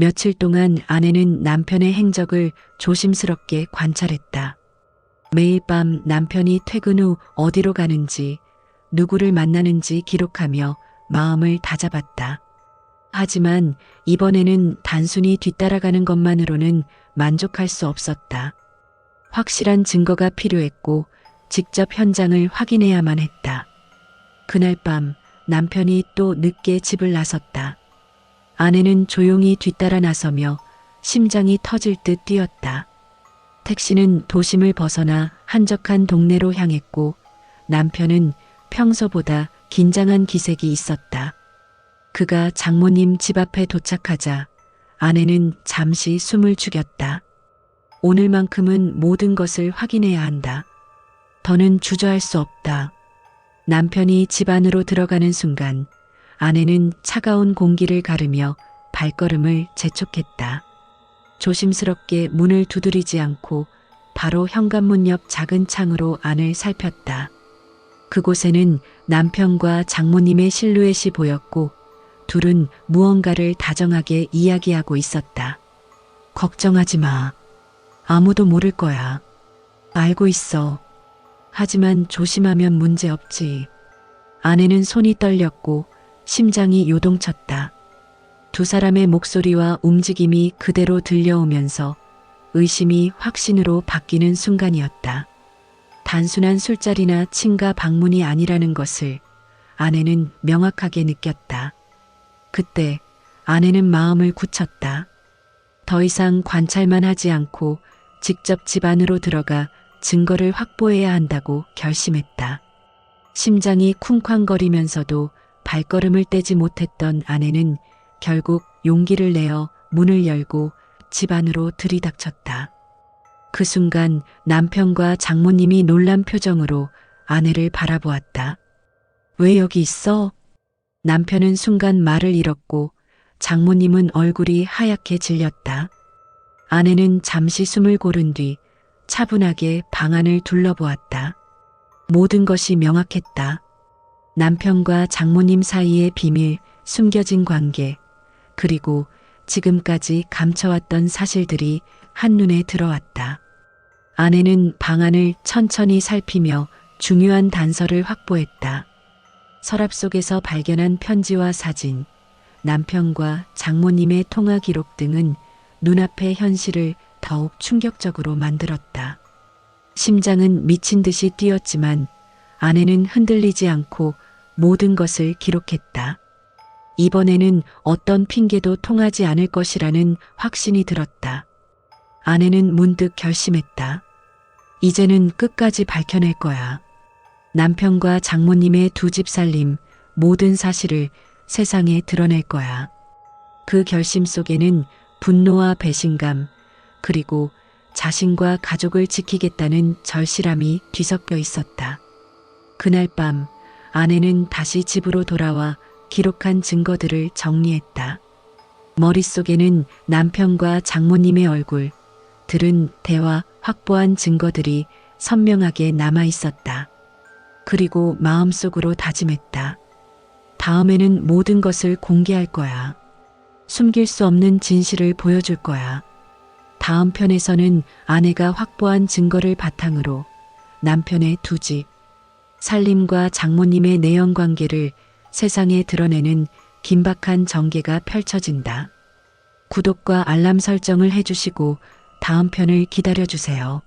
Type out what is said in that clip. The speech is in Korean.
며칠 동안 아내는 남편의 행적을 조심스럽게 관찰했다. 매일 밤 남편이 퇴근 후 어디로 가는지, 누구를 만나는지 기록하며 마음을 다잡았다. 하지만 이번에는 단순히 뒤따라가는 것만으로는 만족할 수 없었다. 확실한 증거가 필요했고 직접 현장을 확인해야만 했다. 그날 밤 남편이 또 늦게 집을 나섰다. 아내는 조용히 뒤따라 나서며 심장이 터질 듯 뛰었다. 택시는 도심을 벗어나 한적한 동네로 향했고 남편은 평소보다 긴장한 기색이 있었다. 그가 장모님 집 앞에 도착하자 아내는 잠시 숨을 죽였다. 오늘만큼은 모든 것을 확인해야 한다. 더는 주저할 수 없다. 남편이 집 안으로 들어가는 순간 아내는 차가운 공기를 가르며 발걸음을 재촉했다. 조심스럽게 문을 두드리지 않고 바로 현관문 옆 작은 창으로 안을 살폈다. 그곳에는 남편과 장모님의 실루엣이 보였고 둘은 무언가를 다정하게 이야기하고 있었다. 걱정하지 마. 아무도 모를 거야. 알고 있어. 하지만 조심하면 문제 없지. 아내는 손이 떨렸고 심장이 요동쳤다. 두 사람의 목소리와 움직임이 그대로 들려오면서 의심이 확신으로 바뀌는 순간이었다. 단순한 술자리나 친가 방문이 아니라는 것을 아내는 명확하게 느꼈다. 그때 아내는 마음을 굳혔다. 더 이상 관찰만 하지 않고 직접 집 안으로 들어가 증거를 확보해야 한다고 결심했다. 심장이 쿵쾅거리면서도 발걸음을 떼지 못했던 아내는 결국 용기를 내어 문을 열고 집 안으로 들이닥쳤다. 그 순간 남편과 장모님이 놀란 표정으로 아내를 바라보았다. 왜 여기 있어? 남편은 순간 말을 잃었고 장모님은 얼굴이 하얗게 질렸다. 아내는 잠시 숨을 고른 뒤 차분하게 방 안을 둘러보았다. 모든 것이 명확했다. 남편과 장모님 사이의 비밀, 숨겨진 관계, 그리고 지금까지 감춰왔던 사실들이 한눈에 들어왔다. 아내는 방 안을 천천히 살피며 중요한 단서를 확보했다. 서랍 속에서 발견한 편지와 사진, 남편과 장모님의 통화 기록 등은 눈앞의 현실을 더욱 충격적으로 만들었다. 심장은 미친 듯이 뛰었지만 아내는 흔들리지 않고 모든 것을 기록했다. 이번에는 어떤 핑계도 통하지 않을 것이라는 확신이 들었다. 아내는 문득 결심했다. 이제는 끝까지 밝혀낼 거야. 남편과 장모님의 두 집 살림, 모든 사실을 세상에 드러낼 거야. 그 결심 속에는 분노와 배신감, 그리고 자신과 가족을 지키겠다는 절실함이 뒤섞여 있었다. 그날 밤 아내는 다시 집으로 돌아와 기록한 증거들을 정리했다. 머릿속에는 남편과 장모님의 얼굴, 들은 대화, 확보한 증거들이 선명하게 남아 있었다. 그리고 마음속으로 다짐했다. 다음에는 모든 것을 공개할 거야. 숨길 수 없는 진실을 보여줄 거야. 다음 편에서는 아내가 확보한 증거를 바탕으로 남편의 두 집, 살림과 장모님의 내연 관계를 세상에 드러내는 긴박한 전개가 펼쳐진다. 구독과 알람 설정을 해주시고 다음 편을 기다려주세요.